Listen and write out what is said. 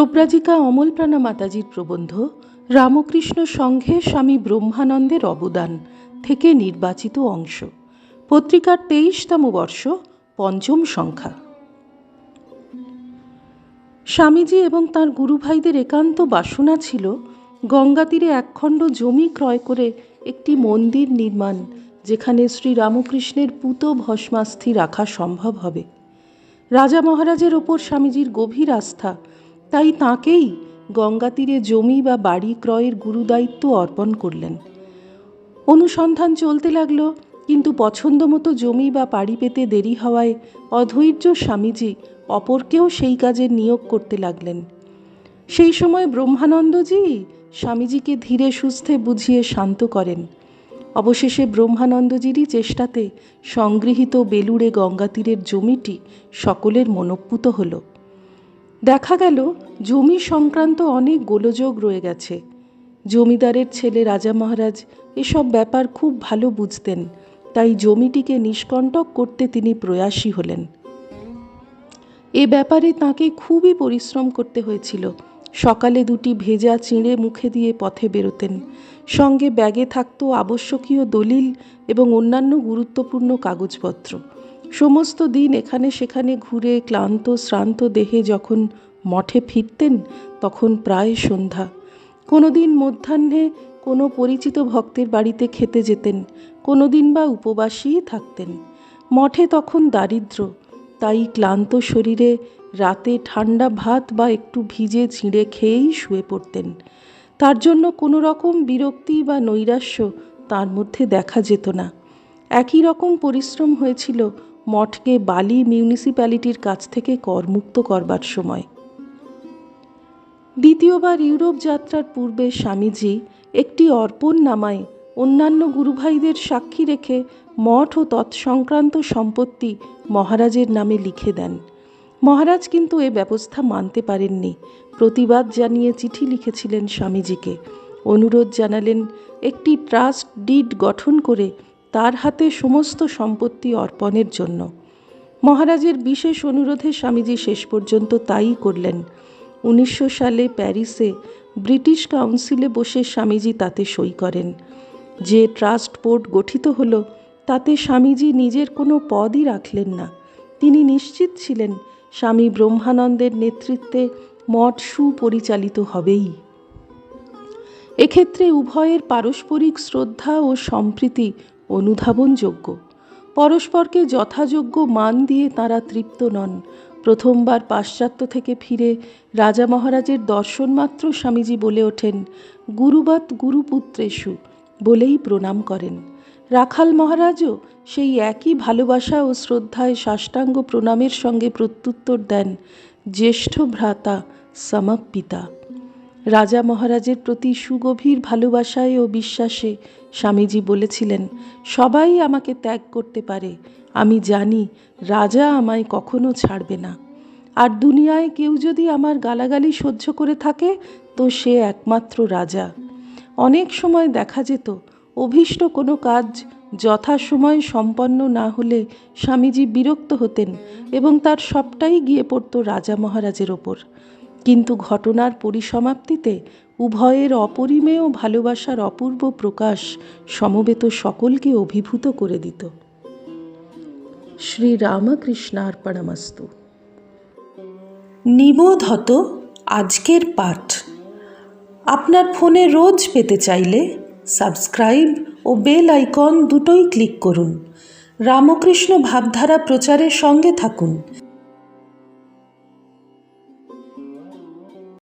প্রব্রাজিকা অমলপ্রাণা মাতাজির প্রবন্ধ রামকৃষ্ণ সংঘে স্বামী ব্রহ্মানন্দের অবদান থেকে নির্বাচিত অংশ। পত্রিকার তেইশতম বর্ষ, পঞ্চম সংখ্যা। স্বামীজি এবং তাঁর গুরুভাইদের একান্ত বাসনা ছিল গঙ্গা তীরে একখণ্ড জমি ক্রয় করে একটি মন্দির নির্মাণ, যেখানে শ্রী রামকৃষ্ণের পুত ভস্মাস্থি রাখা সম্ভব হবে। রাজা মহারাজের ওপর স্বামীজির গভীর আস্থা তাই তাঁকেই গঙ্গা তীরে জমি বা বাড়ি ক্রয়ের গুরুদায়িত্ব অর্পণ করলেন। অনুসন্ধান চলতে লাগল, কিন্তু পছন্দ মতো জমি বা বাড়ি পেতে দেরি হওয়ায় অধৈর্য স্বামীজি অপরকেও সেই কাজে নিয়োগ করতে লাগলেন। সেই সময় ব্রহ্মানন্দজি স্বামীজিকে ধীরে সুস্থে বুঝিয়ে শান্ত করেন। অবশেষে ব্রহ্মানন্দজিরই চেষ্টাতে সংগৃহীত বেলুড়ে গঙ্গা তীরের জমিটি সকলের মনপ্পুত হলো। দেখা গেল, জমি সংক্রান্ত অনেক গোলযোগ রয়ে গেছে। জমিদারের ছেলে রাজা মহারাজ এসব ব্যাপার খুব ভালো বুঝতেন, তাই জমিটিকে নিষ্কণ্টক করতে তিনি প্রয়াসী হলেন। এ ব্যাপারে তাকে খুবই পরিশ্রম করতে হয়েছিল। সকালে দুটি ভেজা চিঁড়ে মুখে দিয়ে পথে বেরোতেন। সঙ্গে ব্যাগে থাকত আবশ্যকীয় দলিল এবং অন্যান্য গুরুত্বপূর্ণ কাগজপত্র। সমস্ত দিন এখানে সেখানে ঘুরে ক্লান্ত, শ্রান্ত দেহে যখন মঠে ফিরতেন, তখন প্রায় সন্ধ্যা। কোনো দিন মধ্যাহ্নে কোনো পরিচিত ভক্তের বাড়িতে খেতে যেতেন কোনো দিন বা উপবাসীই থাকতেন। মঠে তখন দারিদ্র, তাই ক্লান্ত শরীরে রাতে ঠান্ডা ভাত বা একটু ভিজে চিঁড়ে খেয়েই শুয়ে পড়তেন। তার জন্য কোনো রকম বিরক্তি বা নৈরাশ্য তার মধ্যে দেখা যেত না। একই রকম পরিশ্রম হয়েছিল মঠকে বালি মিউনিসিপ্যালিটির কাছ থেকে করমুক্ত করবার সময়। দ্বিতীয়বার ইউরোপ যাত্রার পূর্বে স্বামীজি একটি অর্পণ নামায় অন্যান্য গুরুভাইদের সাক্ষী রেখে মঠ ও তৎসংক্রান্ত সম্পত্তি মহারাজের নামে লিখে দেন। মহারাজ কিন্তু এ ব্যবস্থা মানতে পারেননি। প্রতিবাদ জানিয়ে চিঠি লিখেছিলেন স্বামীজিকে। অনুরোধ জানালেন, একটি ট্রাস্ট ডিড গঠন করে তার হাতে সমস্ত সম্পত্তি অর্পণের জন্য। মহারাজের বিশেষ অনুরোধে স্বামীজি শেষ পর্যন্ত তাই করলেন। উনিশশো সালে প্যারিসে ব্রিটিশ কাউন্সিলে বসে স্বামীজি তাতে সই করেন। যে ট্রাস্ট বোর্ড গঠিত হলো, তাতে স্বামীজি নিজের কোনো পদই রাখলেন না। তিনি নিশ্চিত ছিলেন, স্বামী ব্রহ্মানন্দের নেতৃত্বে মঠ সুপরিচালিত হবেই। এক্ষেত্রে উভয়ের পারস্পরিক শ্রদ্ধা ও সম্প্রীতি অনুধাবনযোগ্য। পরস্পরকে যথাযোগ্য মান দিয়ে তারা তৃপ্ত নন। প্রথমবার পাশ্চাত্য থেকে ফিরে রাজা মহারাজের দর্শনমাত্র স্বামীজি বলে ওঠেন গুরুবাত গুরুপুত্রেশু বলেই প্রণাম করেন। রাখাল মহারাজও সেই একই ভালোবাসা ও শ্রদ্ধায় সাষ্টাঙ্গ প্রণামের সঙ্গে প্রত্যুত্তর দেন, জ্যেষ্ঠ ভ্রাতা সমাপিতা রাজা মহারাজের প্রতি সুগভীর ভালোবাসায় ও বিশ্বাসে স্বামীজি বলেছিলেন, সবাই আমাকে ত্যাগ করতে পারে। আমি জানি রাজা আমায় কখনো ছাড়বে না। আর দুনিয়ায় কেউ যদি আমার গালাগালি সহ্য করে থাকে, তো সে একমাত্র রাজা। অনেক সময় দেখা যেত, অভীষ্ট কোনো কাজ যথাসময়ে সম্পন্ন না হলে স্বামীজি বিরক্ত হতেন এবং তার সবটাই গিয়ে পড়তো রাজা মহারাজের ওপর। কিন্তু ঘটনার পরিসমাপ্তিতে উভয়ের অপরিমেয় ভালোবাসার অপূর্ব প্রকাশ সমবেত সকলকে অভিভূত করে দিত। শ্রী রামকৃষ্ণার্পণমস্তু নিবোধ হতো আজকের পাঠ। আপনার ফোনে রোজ পেতে চাইলে সাবস্ক্রাইব ও বেল আইকন দুটোই ক্লিক করুন। রামকৃষ্ণ ভাবধারা প্রচারের সঙ্গে থাকুন।